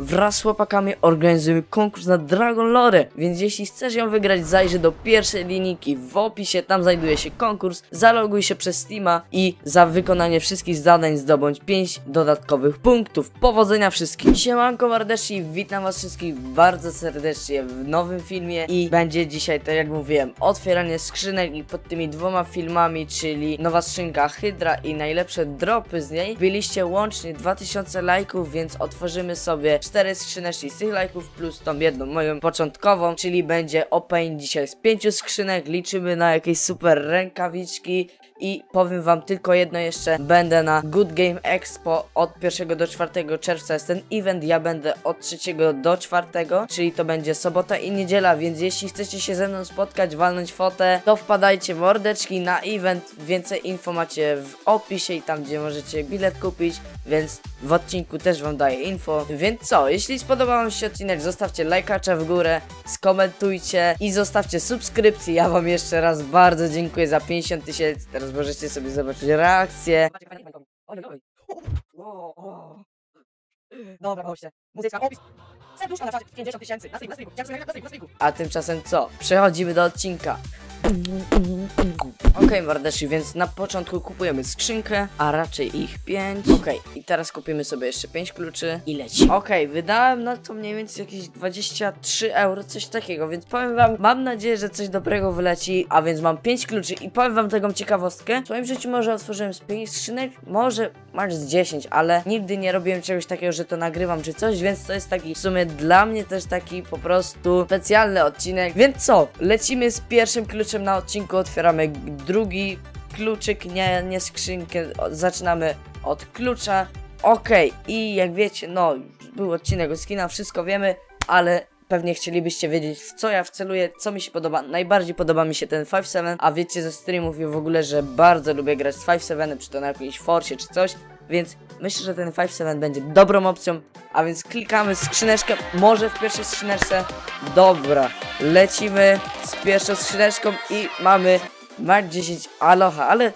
wraz z chłopakami organizujemy konkurs na Dragon Lore, więc jeśli chcesz ją wygrać, zajrzyj do pierwszej linijki w opisie, tam znajduje się konkurs, zaloguj się przez Steama i za wykonanie wszystkich zadań zdobądź 5 dodatkowych punktów. Powodzenia wszystkim! Siemanko mordeczki, witam was wszystkich bardzo serdecznie w nowym filmie i będzie dzisiaj, tak jak mówiłem, otwieranie skrzynek i pod tymi dwoma filmami, czyli nowa skrzynka Hydra i najlepsze dropy z niej, byliście łącznie 2000 lajków, więc otworzymy sobie 4 skrzyneczki z tych lajków plus tą jedną moją początkową, czyli będzie opening dzisiaj z 5 skrzynek, liczymy na jakieś super rękawiczki i powiem wam tylko jedno jeszcze, będę na Good Game Expo od 1 do 4 czerwca. Jest ten event, ja będę od 3 do 4, czyli to będzie sobota i niedziela, więc jeśli chcecie się ze mną spotkać, walnąć fotę, to wpadajcie mordeczki na event, więcej info macie w opisie i tam gdzie możecie bilet kupić, więc w odcinku też wam daję info, więc co, jeśli spodobał wam się odcinek, zostawcie lajkacza w górę, skomentujcie i zostawcie subskrypcję, ja wam jeszcze raz bardzo dziękuję za 50 tysięcy, teraz możecie sobie zobaczyć reakcję. Dobra, goście. Muzyczka, opis. Serduszko na czacie, 50 tysięcy. Na na na na. A tymczasem co? Przechodzimy do odcinka. Okej, mordeczki, więc na początku kupujemy skrzynkę, a raczej ich 5. Okej, i teraz kupimy sobie jeszcze 5 kluczy i leci. Okej, wydałem na to mniej więcej jakieś 23 euro, coś takiego, więc powiem wam, mam nadzieję, że coś dobrego wyleci, a więc mam 5 kluczy i powiem wam taką ciekawostkę. W swoim życiu może otworzyłem z 5 skrzynek, może masz z 10, ale nigdy nie robiłem czegoś takiego, że to nagrywam czy coś, więc to jest taki w sumie dla mnie też taki po prostu specjalny odcinek. Więc co? Lecimy z pierwszym kluczem na odcinku, otwieramy drugi kluczyk, nie, nie skrzynkę, zaczynamy od klucza. Okej, i jak wiecie, no, był odcinek o skina, wszystko wiemy, ale pewnie chcielibyście wiedzieć, w co ja wceluję, co mi się podoba. Najbardziej podoba mi się ten 5-7, a wiecie ze streamów i w ogóle, że bardzo lubię grać z 5-7, czy to na jakiejś forcie, czy coś, więc myślę, że ten 5-7 będzie dobrą opcją, a więc klikamy skrzyneczkę, może w pierwszej skrzyneczce. Dobra, lecimy z pierwszą skrzyneczką i mamy Mark 10 Aloha, ale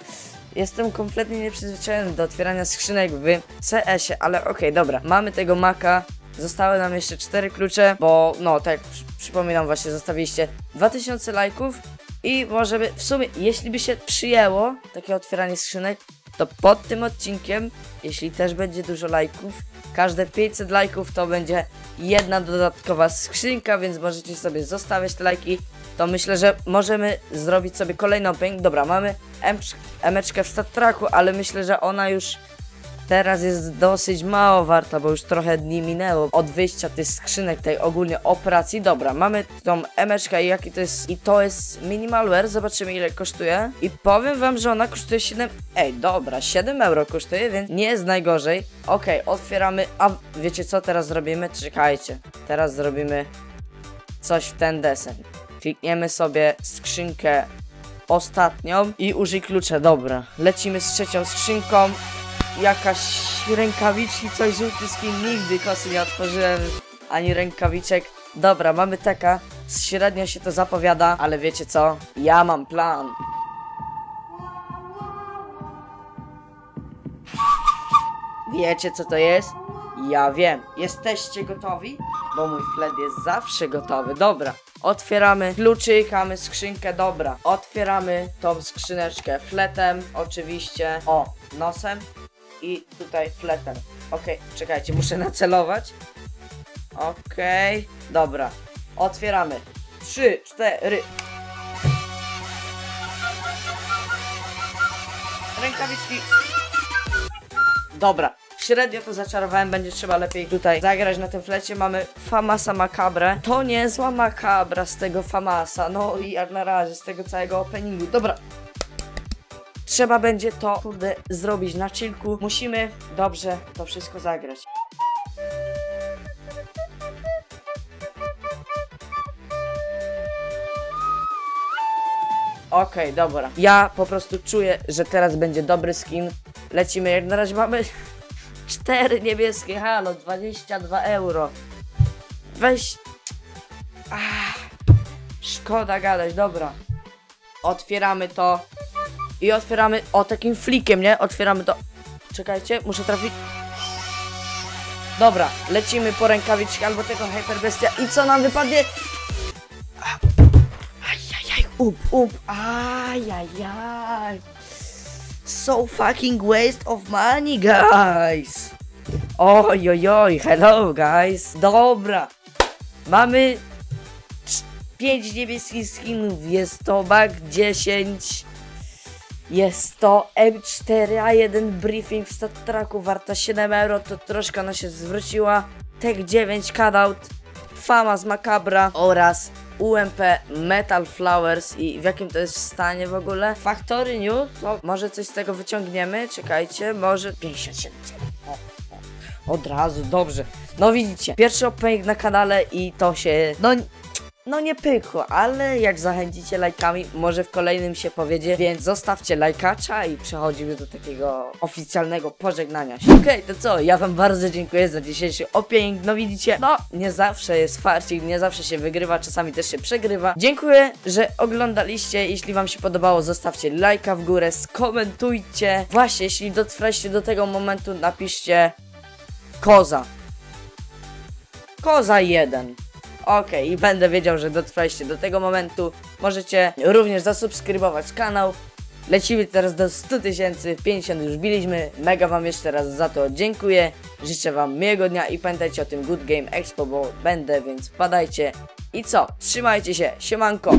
jestem kompletnie nieprzyzwyczajony do otwierania skrzynek w CS-ie, ale okej, dobra, mamy tego Maka, zostały nam jeszcze 4 klucze, bo no, tak przy- przypominam właśnie, zostawiliście 2000 lajków i możemy, w sumie, jeśli by się przyjęło takie otwieranie skrzynek, to pod tym odcinkiem, jeśli też będzie dużo lajków, każde 500 lajków to będzie jedna dodatkowa skrzynka, więc możecie sobie zostawiać te lajki. To myślę, że możemy zrobić sobie kolejną opening. Dobra, mamy emeczkę w stat tracku, ale myślę, że ona już teraz jest dosyć mało warta, bo już trochę dni minęło od wyjścia tych skrzynek, tej ogólnie operacji. Dobra, mamy tą emeczkę i jaki to jest, i to jest minimalware, zobaczymy ile kosztuje. I powiem wam, że ona kosztuje 7, ej dobra, 7 euro kosztuje, więc nie jest najgorzej. Okej, otwieramy, a wiecie co teraz zrobimy? Czekajcie, teraz zrobimy coś w ten desen. Klikniemy sobie skrzynkę ostatnią i użyj klucza, dobra. Lecimy z trzecią skrzynką jakaś rękawiczki, coś żółty skin, nigdy kosy nie otworzyłem, ani rękawiczek. Dobra, mamy taka, średnio się to zapowiada, ale wiecie co? Ja mam plan. Wiecie co to jest? Ja wiem. Jesteście gotowi? Bo mój flet jest zawsze gotowy. Dobra. Otwieramy kluczyk, mamy skrzynkę, dobra. Otwieramy tą skrzyneczkę fletem, oczywiście. O, nosem i tutaj fletem. Okej, czekajcie, muszę nacelować. Okej, dobra. Otwieramy. Trzy, cztery. Rękawiczki. Dobra. Średnio to zaczarowałem, będzie trzeba lepiej tutaj zagrać na tym flecie. Mamy Famasa Macabre. To niezła Macabra z tego Famasa. No i jak na razie z tego całego openingu. Dobra, Trzeba będzie to, kurde, zrobić na chillku. Musimy dobrze to wszystko zagrać. Okej, dobra. Ja po prostu czuję, że teraz będzie dobry skin. Lecimy, jak na razie mamy cztery niebieskie, halo, 22 euro. Weź... Ach, szkoda gadać, dobra. Otwieramy to. I otwieramy, o takim flikiem, nie? Otwieramy to. Czekajcie, muszę trafić. Dobra, lecimy po rękawiczkę albo tego hyperbestia i co nam wypadnie? Ajajaj, up, up, ajajaj. So fucking waste of money, guys. Oj, oj, oj, hello, guys. Dobra, mamy 5 niebieskich skinów, jest to bag 10. Jest to M4A1 Briefing w StatTracku, warta 7 euro, to troszkę ona się zwróciła. Tech 9 Cutout, Fama z Macabra oraz UMP Metal Flowers i w jakim to jest stanie w ogóle? Factory New, to może coś z tego wyciągniemy, czekajcie, może 57 o, o, Od razu, dobrze. No widzicie, pierwszy opening na kanale i to się, no no nie pykło, ale jak zachęcicie lajkami, może w kolejnym się powiedzie, więc zostawcie lajkacza i przechodzimy do takiego oficjalnego pożegnania się. Okej, to co, ja wam bardzo dziękuję za dzisiejszy opening, no widzicie, no nie zawsze jest farcik, nie zawsze się wygrywa, czasami też się przegrywa. Dziękuję, że oglądaliście, jeśli wam się podobało, zostawcie lajka w górę, skomentujcie. Właśnie, jeśli dotrwaliście do tego momentu, napiszcie koza. Koza 1. Okej, i będę wiedział, że dotrwaliście do tego momentu. Możecie również zasubskrybować kanał. Lecimy teraz do 100 tysięcy, 50 już biliśmy. Mega wam jeszcze raz za to dziękuję. Życzę wam miłego dnia i pamiętajcie o tym Good Game Expo, bo będę, więc wpadajcie. I co? Trzymajcie się, siemanko!